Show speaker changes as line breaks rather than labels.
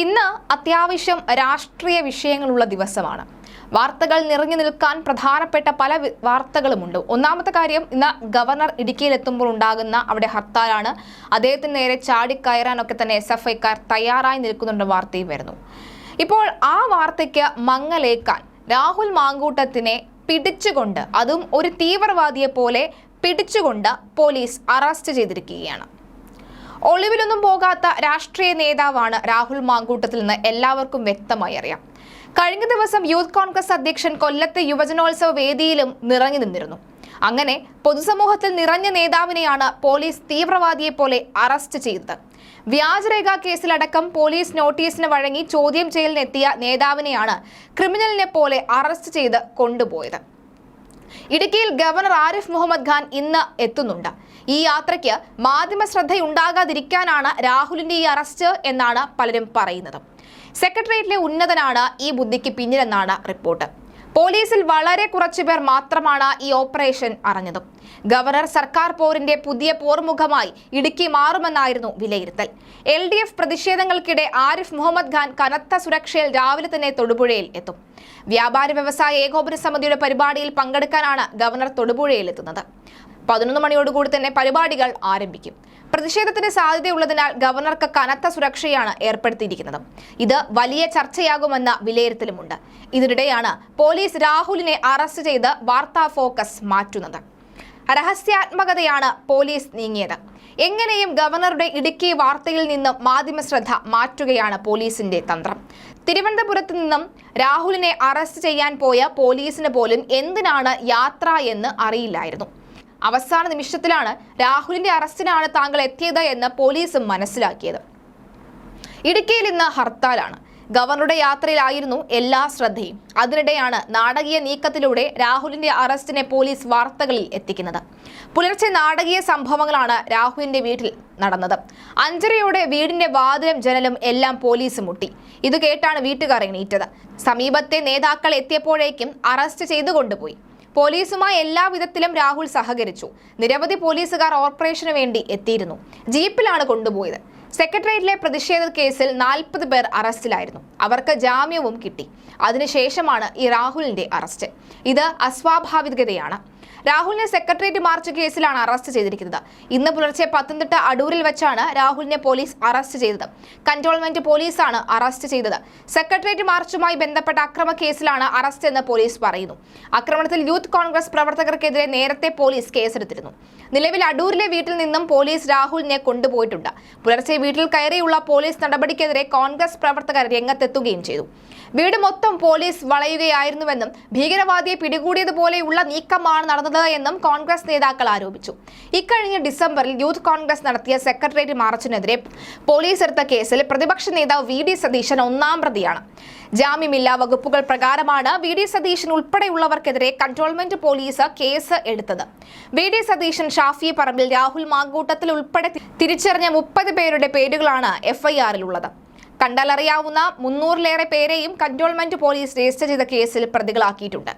ഇന്ന് അത്യാവശ്യം രാഷ്ട്രീയ വിഷയങ്ങളുള്ള ദിവസമാണ്. വാർത്തകൾ നിറഞ്ഞു നിൽക്കാൻ പ്രധാനപ്പെട്ട പല വാർത്തകളുമുണ്ട്. ഒന്നാമത്തെ കാര്യം ഇന്ന് ഗവർണർ ഇടുക്കിയിലെത്തുമ്പോൾ ഉണ്ടാകുന്ന അവിടെ ഹർത്താലാണ്. അദ്ദേഹത്തിന് നേരെ ചാടിക്കയറാനൊക്കെ തന്നെ എസ് എഫ് ഐക്കാർ തയ്യാറായി നിൽക്കുന്നുണ്ട് വാർത്തയും വരുന്നു. ഇപ്പോൾ ആ വാർത്തയ്ക്ക് മങ്ങലേക്കാൻ രാഹുൽ മാങ്കൂട്ടത്തിനെ പിടിച്ചുകൊണ്ട് അതും ഒരു തീവ്രവാദിയെ പോലെ പിടിച്ചുകൊണ്ട് പോലീസ് അറസ്റ്റ് ചെയ്തിരിക്കുകയാണ്. ഒളിവിലൊന്നും പോകാത്ത രാഷ്ട്രീയ നേതാവാണ് രാഹുൽ മാങ്കൂട്ടത്തിൽ നിന്ന് എല്ലാവർക്കും വ്യക്തമായി അറിയാം. കഴിഞ്ഞ ദിവസം യൂത്ത് കോൺഗ്രസ് അധ്യക്ഷൻ കൊല്ലത്തെ യുവജനോത്സവ വേദിയിലും നിറഞ്ഞു നിന്നിരുന്നു. അങ്ങനെ പൊതുസമൂഹത്തിൽ നിറഞ്ഞ നേതാവിനെയാണ് പോലീസ് തീവ്രവാദിയെ പോലെ അറസ്റ്റ് ചെയ്തത്. വ്യാജരേഖ കേസിലടക്കം പോലീസ് നോട്ടീസിന് വഴങ്ങി ചോദ്യം ചെയ്യലിനെത്തിയ നേതാവിനെയാണ് ക്രിമിനലിനെ പോലെ അറസ്റ്റ് ചെയ്ത് കൊണ്ടുപോയത്. ഇടുക്കിയിൽ ഗവർണർ ആരിഫ് മുഹമ്മദ് ഖാൻ ഇന്ന് എത്തുന്നുണ്ട്. ഈ യാത്രയ്ക്ക് മാധ്യമ ശ്രദ്ധയുണ്ടാകാതിരിക്കാനാണ് രാഹുലിന്റെ ഈ അറസ്റ്റ് എന്നാണ് പലരും പറയുന്നത്. സെക്രട്ടേറിയറ്റിലെ ഉന്നതനാണ് ഈ ബുദ്ധിക്ക് പിന്നിലെന്നാണ് റിപ്പോർട്ട്. പോലീസിൽ വളരെ കുറച്ചു പേർ മാത്രമാണ് ഈ ഓപ്പറേഷൻ അറിഞ്ഞത്. ഗവർണർ സർക്കാർ പോരിന്റെ പുതിയ പോർമുഖമായി ഇടുക്കി മാറുമെന്നായിരുന്നു വിലയിരുത്തൽ. എൽ ഡി എഫ് പ്രതിഷേധങ്ങൾക്കിടെ ആരിഫ് മുഹമ്മദ് ഖാൻ കനത്ത സുരക്ഷയിൽ രാവിലെ തന്നെ തൊടുപുഴയിൽ എത്തും. വ്യാപാര വ്യവസായ ഏകോപന സമിതിയുടെ പരിപാടിയിൽ പങ്കെടുക്കാനാണ് ഗവർണർ തൊടുപുഴയിൽ എത്തുന്നത്. പതിനൊന്ന് മണിയോടുകൂടി തന്നെ പരിപാടികൾ ആരംഭിക്കും. പ്രതിഷേധത്തിന് സാധ്യതയുള്ളതിനാൽ ഗവർണർക്ക് കനത്ത സുരക്ഷയാണ് ഏർപ്പെടുത്തിയിരിക്കുന്നത്. ഇത് വലിയ ചർച്ചയാകുമെന്ന വിലയിരുത്തലുമുണ്ട്. ഇതിനിടെയാണ് പോലീസ് രാഹുലിനെ അറസ്റ്റ് ചെയ്ത് വാർത്താ ഫോക്കസ് മാറ്റുന്നത്. രഹസ്യാത്മകതയാണ് പോലീസ് നീങ്ങിയത്. എങ്ങനെയും ഗവർണറുടെ ഇടുക്കി വാർത്തയിൽ നിന്നും മാധ്യമ ശ്രദ്ധ മാറ്റുകയാണ് പോലീസിന്റെ തന്ത്രം. തിരുവനന്തപുരത്ത് നിന്നും രാഹുലിനെ അറസ്റ്റ് ചെയ്യാൻ പോയ പോലീസിന് പോലും എന്തിനാണ് യാത്ര എന്ന് അറിയില്ലായിരുന്നു. അവസാന നിമിഷത്തിലാണ് രാഹുലിന്റെ അറസ്റ്റിനാണ് താങ്കൾ എത്തിയത് എന്ന് പോലീസും മനസ്സിലാക്കിയത്. ഇടുക്കിയിൽ ഇന്ന് ഹർത്താലാണ്. ഗവർണറുടെ യാത്രയിലായിരുന്നു എല്ലാ ശ്രദ്ധയും. അതിനിടെയാണ് നാടകീയ നീക്കത്തിലൂടെ രാഹുലിന്റെ അറസ്റ്റിനെ പോലീസ് വാർത്തകളിൽ എത്തിക്കുന്നത്. പുലർച്ചെ നാടകീയ സംഭവങ്ങളാണ് രാഹുലിന്റെ വീട്ടിൽ നടന്നത്. അഞ്ചരയോടെ വീടിന്റെ വാതിലും ജനലും എല്ലാം പോലീസ് മുട്ടി. ഇത് കേട്ടാണ് വീട്ടുകാർ എണീറ്റത്. സമീപത്തെ നേതാക്കൾ എത്തിയപ്പോഴേക്കും അറസ്റ്റ് ചെയ്തു കൊണ്ടുപോയി പോലീസുമായി എല്ലാവിധത്തിലും രാഹുൽ സഹകരിച്ചു. നിരവധി പോലീസുകാർ ഓപ്പറേഷന് വേണ്ടി എത്തിയിരുന്നു. ജീപ്പിലാണ് കൊണ്ടുപോയത്. സെക്രട്ടേറിയറ്റിലെ പ്രതിഷേധ കേസിൽ നാൽപ്പത് പേർ അറസ്റ്റിലായിരുന്നു. അവർക്ക് ജാമ്യവും കിട്ടി. അതിനുശേഷമാണ് ഈ രാഹുലിന്റെ അറസ്റ്റ്. ഇത് അസ്വാഭാവികതയാണ്. രാഹുലിനെ സെക്രട്ടേറിയറ്റ് മാർച്ച് കേസിലാണ് അറസ്റ്റ് ചെയ്തിരിക്കുന്നത്. ഇന്ന് പുലർച്ചെ പത്തനംതിട്ട അടൂരിൽ വെച്ചാണ് രാഹുലിനെ പോലീസ് അറസ്റ്റ് ചെയ്തത്. കന്റോൺമെന്റ് പോലീസാണ് അറസ്റ്റ് ചെയ്തത്. സെക്രട്ടേറിയറ്റ് മാർച്ചുമായി ബന്ധപ്പെട്ട അക്രമ കേസിലാണ് അറസ്റ്റ് എന്ന് പോലീസ് പറയുന്നു. ആക്രമണത്തിൽ യൂത്ത് കോൺഗ്രസ് പ്രവർത്തകർക്കെതിരെ നേരത്തെ പോലീസ് കേസെടുത്തിരുന്നു. നിലവിൽ അടൂരിലെ വീട്ടിൽ നിന്നും പോലീസ് രാഹുലിനെ കൊണ്ടുപോയിട്ടുണ്ട്. പുലർച്ചെ വീട്ടിൽ കയറിയുള്ള പോലീസ് നടപടിക്കെതിരെ കോൺഗ്രസ് പ്രവർത്തകർ രംഗത്തെത്തുകയും ചെയ്തു. വീട് മൊത്തം പോലീസ് വളയുകയായിരുന്നുവെന്നും ഭീകരവാദിയെ പിടികൂടിയതുപോലെയുള്ള നീക്കമാണ് നടന്നത് എന്നും കോൺഗ്രസ് നേതാക്കൾ ആരോപിച്ചു. ഇക്കഴിഞ്ഞ ഡിസംബറിൽ യൂത്ത് കോൺഗ്രസ് നടത്തിയ സെക്രട്ടേറിയറ്റ് മാർച്ചിനെതിരെ പോലീസ് എടുത്ത കേസിൽ പ്രതിപക്ഷ നേതാവ് വി ഡി സതീശൻ ഒന്നാം പ്രതിയാണ്. ജാമ്യമില്ലാ വകുപ്പുകൾ പ്രകാരമാണ് വി ഡി സതീശൻ ഉൾപ്പെടെയുള്ളവർക്കെതിരെ കൺട്രോൾമെന്റ് പോലീസ് കേസ് എടുത്തത്. വി ഡി സതീശൻ ഷാഫി പറമ്പിൽ രാഹുൽ മാങ്കൂട്ടത്തിൽ ഉൾപ്പെടെ തിരിച്ചറിഞ്ഞ മുപ്പത് പേരുടെ പേരുകളാണ് എഫ്ഐആറിലുള്ളത്. കണ്ടാലറിയാവുന്ന മുന്നൂറിലേറെ പേരെയും കൺട്രോൾമെന്റ് പോലീസ് രജിസ്റ്റർ ചെയ്ത കേസിൽ പ്രതികളാക്കിയിട്ടുണ്ട്.